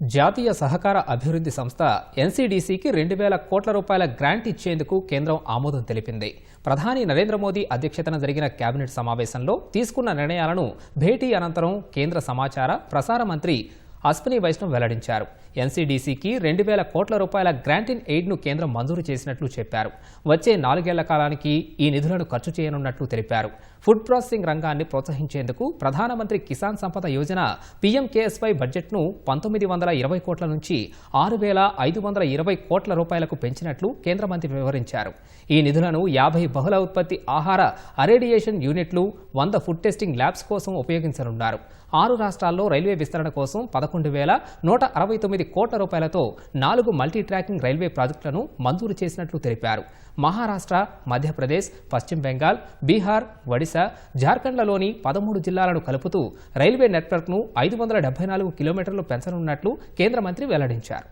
జాతీయ సహకార అభివృద్ధి సంస్థ ఎన్సీడీసీకి రెండు వేల కోట్ల రూపాయల గ్రాంట్ ఇచ్చేందుకు కేంద్రం ఆమోదం తెలిపింది. ప్రధాని నరేంద్ర మోదీ అధ్యక్షతన జరిగిన కేబినెట్ సమావేశంలో తీసుకున్న నిర్ణయాలను భేటీ అనంతరం కేంద్ర సమాచార ప్రసార మంత్రి అశ్విని వైష్ణవ్ వెల్లడించారు. ఎన్సీడీసీకి రెండు వేల కోట్ల రూపాయల గ్రాంట్ ఇన్ ఎయిడ్ను కేంద్రం మంజూరు చేసినట్లు చెప్పారు. వచ్చే నాలుగేళ్ళ కాలానికి ఈ నిధులను ఖర్చు చేయనున్నట్లు తెలిపారు. ఫుడ్ ప్రాసెసింగ్ రంగాన్ని ప్రోత్సహించేందుకు ప్రధానమంత్రి కిసాన్ సంపద యోజన పీఎంకేఎస్వై బడ్జెట్ను పంతొమ్మిది వందల ఇరవై కోట్ల నుంచి ఆరు వేల ఐదు వందల ఇరవై కోట్ల రూపాయలకు పెంచినట్లు కేంద్ర మంత్రి వివరించారు. ఈ నిధులను యాభై బహుళ ఉత్పత్తి ఆహార అరేడియేషన్ యూనిట్లు వంద ఫుడ్ టెస్టింగ్ ల్యాబ్స్ కోసం ఉపయోగించనున్నారు. ఆరు రాష్ట్రాల్లో రైల్వే విస్తరణ కోసం పదకొండు వేల నూట అరవై తొమ్మిది కోట్ల రూపాయలతో నాలుగు మల్టీ ట్రాకింగ్ రైల్వే ప్రాజెక్టులను మంజూరు చేసినట్లు తెలిపారు. మహారాష్ట్ర మధ్యప్రదేశ్ పశ్చిమ బెంగాల్ బీహార్ ఒడిశా జార్ఖండ్లలోని పదమూడు జిల్లాలను కలుపుతూ రైల్వే నెట్వర్క్ను ఐదు వందల డెబ్బై నాలుగు కిలోమీటర్లు పెంచనున్నట్లు కేంద్ర మంత్రి వెల్లడించారు.